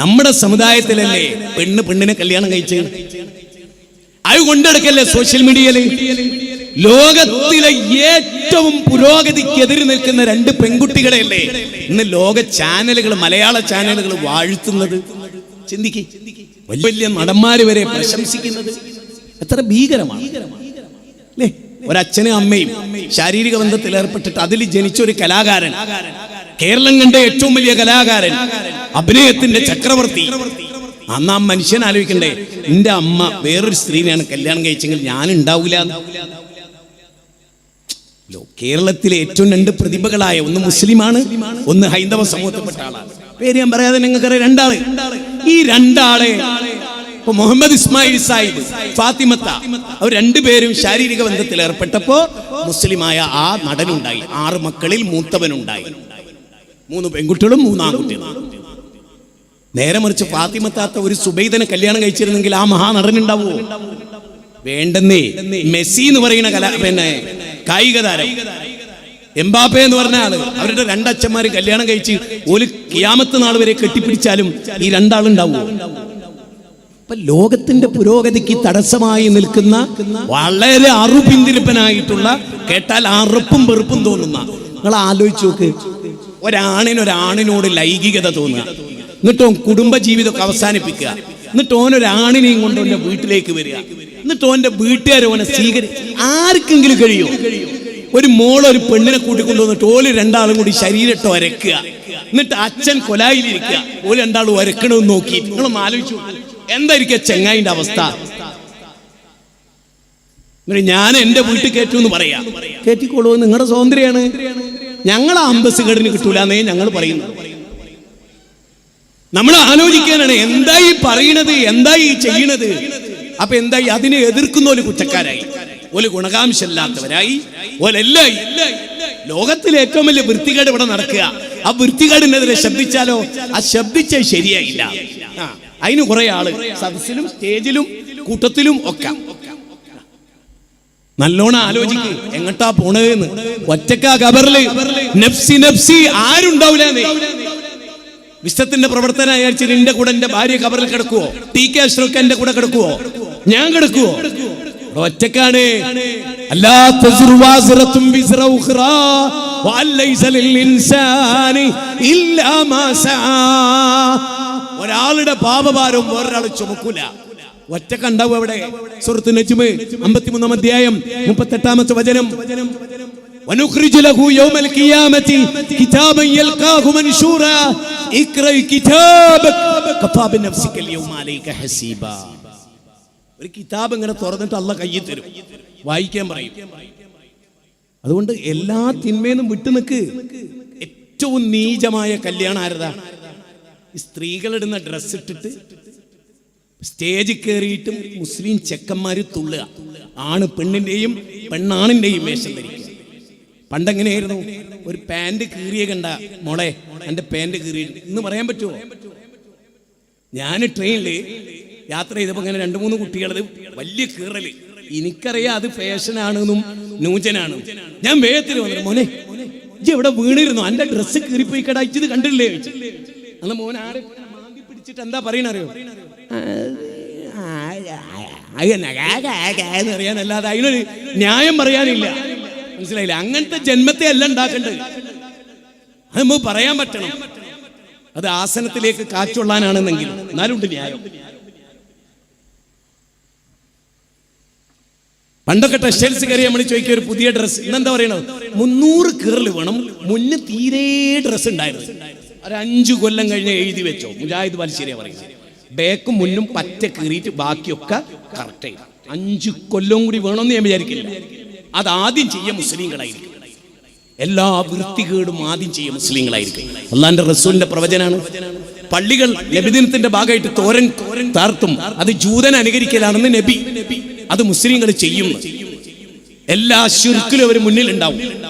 നമ്മുടെ സമുദായത്തിലല്ലേ പെണ്ണ് പെണ്ണിനെ കല്യാണം കഴിച്ച്? അത് കൊണ്ടെടുക്കല്ലേ സോഷ്യൽ മീഡിയയിൽ ലോകത്തിലെ ഏറ്റവും പുരോഗതിക്ക് എതിര് നിൽക്കുന്ന രണ്ട് പെൺകുട്ടികളെയല്ലേ ഇന്ന് ലോക ചാനലുകൾ മലയാള ചാനലുകൾ വാഴ്ത്തുന്നത്? ചിന്തിക്ക്. വലിയ വലിയ നടന്മാര് വരെ പ്രശംസിക്കുന്നത് എത്ര ഭീകരമാണ്. അല്ലേ ഒരച്ഛനും അമ്മയും ശാരീരിക ബന്ധത്തിൽ ഏർപ്പെട്ടിട്ട് അതിൽ ജനിച്ച ഒരു കലാകാരൻ. കേരളം കണ്ട ഏറ്റവും വലിയ കലാകാരൻ അഭിനയത്തിന്റെ ചക്രവർത്തി. അന്ന് ആ മനുഷ്യൻ ആലോചിക്കണ്ടേ എന്റെ അമ്മ വേറൊരു സ്ത്രീനെയാണ് കല്യാണം കഴിച്ചെങ്കിൽ ഞാൻ ഉണ്ടാവൂല കേരളത്തിലെ ഏറ്റവും രണ്ട് പ്രതിഭകളായ ഒന്ന് മുസ്ലിമാണ് ഒന്ന് ഹൈന്ദവ സമൂഹത്തിൽപ്പെട്ട ആളാണ്. പേര് ഞാൻ പറയാതെ നിങ്ങൾക്കറിയാം രണ്ടാൾ. ഈ രണ്ടാളെ മുഹമ്മദ് ഇസ്മായിൽ സാഹിബ് ഫാത്തിമത്ത അവർ രണ്ടുപേരും ശാരീരിക ബന്ധത്തിൽ ഏർപ്പെട്ടപ്പോ മുസ്ലിമായ ആ നടനുണ്ടായി ആറ് മക്കളിൽ മൂത്തവനുണ്ടായി. മൂന്ന് പെൺകുട്ടികളും മൂന്നാം ആൺകുട്ടികളും നേരെ മറിച്ച് ഫാത്തിമത്താത്ത ഒരു സുബൈദനെ കല്യാണം കഴിച്ചിരുന്നെങ്കിൽ ആ മഹാനടനുണ്ടാവോ? വേണ്ടെന്നേ. മെസ്സി എന്ന് പറയുന്ന കല പിന്നെ കായിക താരം എംബാപ്പെ എന്ന് പറഞ്ഞ ആൾ. അവരുടെ രണ്ടച്ഛന്മാര് കല്യാണം കഴിച്ച് ഒരു കിയാമത്ത് നാൾ വരെ കെട്ടിപ്പിടിച്ചാലും ഈ രണ്ടാളുണ്ടാവുമോ ഇപ്പൊ ലോകത്തിന്റെ പുരോഗതിക്ക് തടസ്സമായി നിൽക്കുന്ന വളരെ അറുപിന്തിരിപ്പനായിട്ടുള്ള കേട്ടാൽ അറുപ്പും വെറുപ്പും തോന്നുന്ന. നിങ്ങൾ ആലോചിച്ച് നോക്ക്. ഒരാണിനൊരാണിനോട് ലൈംഗികത തോന്നുക. എന്നിട്ട് ഓൻ കുടുംബ ജീവിതമൊക്കെ അവസാനിപ്പിക്കുക. എന്നിട്ട് ഓനൊരാണിനെയും കൊണ്ട് ഓന്റെ വീട്ടിലേക്ക് വരിക. എന്നിട്ട് ഓന്റെ വീട്ടുകാർ ഓനെ സ്വീകരി ആർക്കെങ്കിലും കഴിയും. ഒരു മോൾ ഒരു പെണ്ണിനെ കൂട്ടിക്കൊണ്ടുവന്നിട്ട് ഓൽ രണ്ടാളും കൂടി ശരീരട്ടോ ഒരക്കുക എന്നിട്ട് അച്ഛൻ കൊലായിലിരിക്കുക. ഓൽ രണ്ടാളും ഒരക്കണമെന്ന് നോക്കി. നിങ്ങളൊന്ന് ആലോചിച്ചു. എന്തായിരിക്കും ചെങ്ങായിന്റെ അവസ്ഥ? ഞാൻ എന്റെ വീട്ടിൽ കയറ്റു എന്ന് പറയാ. കയറ്റിക്കോളൂ. നിങ്ങളുടെ സ്വാതന്ത്ര്യമാണ്. ഞങ്ങളെ അമ്പസ് കേടിന് കിട്ടൂലെന്നേ ഞങ്ങൾ പറയുന്നു നമ്മൾ ആലോചിക്കാനാണ് എന്തായി പറയണത് എന്തായി ചെയ്യണത്? അപ്പൊ എന്തായി? അതിനെ എതിർക്കുന്ന ഒരു കുറ്റക്കാരായി. ഒരു ഗുണകാംശമില്ലാത്തവരായി. ഓലെല്ലായി ലോകത്തിലെ ഏറ്റവും വലിയ വൃത്തികേട് ഇവിടെ നടക്കുക. ആ വൃത്തികേടിനെതിരെ ശബ്ദിച്ചാലോ? ആ ശബ്ദിച്ച ശരിയായില്ല. അതിന് കുറെ ആൾ സദസ്സിലും സ്റ്റേജിലും കൂട്ടത്തിലും ഒക്കെ. നല്ലോണം ആലോചിക്ക്. എങ്ങട്ടാ പോണതെന്ന് ഒറ്റക്കാ കബറിൽ. നഫ്സി നഫ്സി ആരുണ്ടാവില്ല വിശ്വത്തിന്റെ പ്രവർത്തനം അയച്ചു എന്റെ കൂടെ എന്റെ ഭാര്യ കബറിൽ കിടക്കുവോ ടി കെ അഷ്റഫ് എന്റെ കൂടെ കിടക്കുവോ ഞാൻ കിടക്കുവോ ഇവിടെ ഒറ്റക്കാണ് അല്ലാ തസ്റു വാസിറത്തും വിസ്റ ഉഖ്റാ വഅലൈസ ലിൽ ഇൻസാനി ഇല്ലാ മാ സആ ഒരാളുടെ പാപഭാരം വേറൊരാൾ ചുമക്കൂല ഒറ്റ കണ്ടാവും അവിടെ സുഹൃത്ത് നജ്മ് അമ്പത്തിമൂന്നാം അധ്യായം മുപ്പത്തെട്ടാമത്തെ വചനം ونخرج له يوم القيامة كتابا يلقاه منشورا ഒരു കിതാബ് ഇങ്ങനെ തുറന്നിട്ട് അല്ല കയ്യിൽ തരും. വായിക്കാൻ പറയും. അതുകൊണ്ട് എല്ലാ തിന്മേനും വിട്ടു നിൽക്ക്. ഏറ്റവും നീചമായ കല്യാണം ആരതാ? സ്ത്രീകളിടുന്ന ഡ്രസ്സ് ഇട്ടിട്ട് സ്റ്റേജിൽ കയറിയിട്ടും മുസ്ലിം ചെക്കന്മാര് തുള്ളുക. ആണ് പെണ്ണിന്റെയും പെണ്ണാണിന്റെയും വേഷം ധരിക്കുക. പണ്ടെങ്ങനെയായിരുന്നു ഒരു പാന്റ് കീറിയ കണ്ട മോളെ എന്റെ പാന്റ് കീറി എന്ന് പറയാൻ പറ്റുമോ ഞാൻ ട്രെയിനിൽ യാത്ര ചെയ്തപ്പോൾ ഇങ്ങനെ രണ്ട് മൂന്ന് കുട്ടികളത് വലിയ കീറൽ എനിക്കറിയാം അത് ഫാഷനാണെന്നും ന്യൂജനാണ് ഞാൻ വേഗത്തിൽ വന്നു മോനെ ഇജ്ജ് എവിടെ വീണിരുന്നു എന്റെ ഡ്രസ്സ് കീറിപ്പോയി ഇത് കണ്ടില്ലേ അന്ന് മോൻ ആരെ മാന്തി പിടിച്ചിട്ട് എന്താ പറയണറിയോ അറിയാനല്ലാതെ അതിനൊരു ന്യായം പറയാനില്ല മനസ്സിലായില്ല? അങ്ങനത്തെ ജന്മത്തെ അല്ല ഉണ്ടാക്കേണ്ടത്. അത് നമുക്ക് പറയാൻ പറ്റണം. അത് ആസനത്തിലേക്ക് കാച്ചുള്ളാനാണെന്നെങ്കിൽ എന്നാലുണ്ട് ന്യായം. പണ്ടൊക്കെ ടെക്സ്റ്റൈൽസ് കയറി നമ്മൾ ചോദിക്കുക ഒരു പുതിയ ഡ്രസ്സ് ഇന്നെന്താ പറയണത്? മുന്നൂറ് കീറൽ വേണം. മുന്നേ തീരെ ഡ്രസ്സ് ഉണ്ടായിരുന്നു ഒരു അഞ്ചു കൊല്ലം കഴിഞ്ഞ് എഴുതി വെച്ചോ. മുജാഹിദ് ബാലിശ്ശേരിയ പറയുന്നത്. ബേക്കും മുന്നും പറ്റ കീറിയിട്ട് ബാക്കിയൊക്കെ കറക്റ്റ് ചെയ്യും അഞ്ചു കൊല്ലം കൂടി വേണമെന്ന് ഞാൻ വിചാരിക്കില്ല. അത് ആദ്യം ചെയ്യ മുസ്ലിങ്ങളായിരിക്കും. എല്ലാ വൃത്തികേടും ആദ്യം ചെയ്യ മുസ്ലിങ്ങളായിരിക്കും. അള്ളാന്റെ റസൂലിന്റെ പ്രവചനാണ്. പള്ളികൾ നബിദിനത്തിന്റെ ഭാഗമായിട്ട് തോരൻ താർത്തും. അത് ജൂതൻ അനുകരിക്കലാണെന്ന് നബി. അത് മുസ്ലിങ്ങൾ ചെയ്യും. എല്ലാ ശുർക്കിലും അവർ മുന്നിൽ ഉണ്ടാവും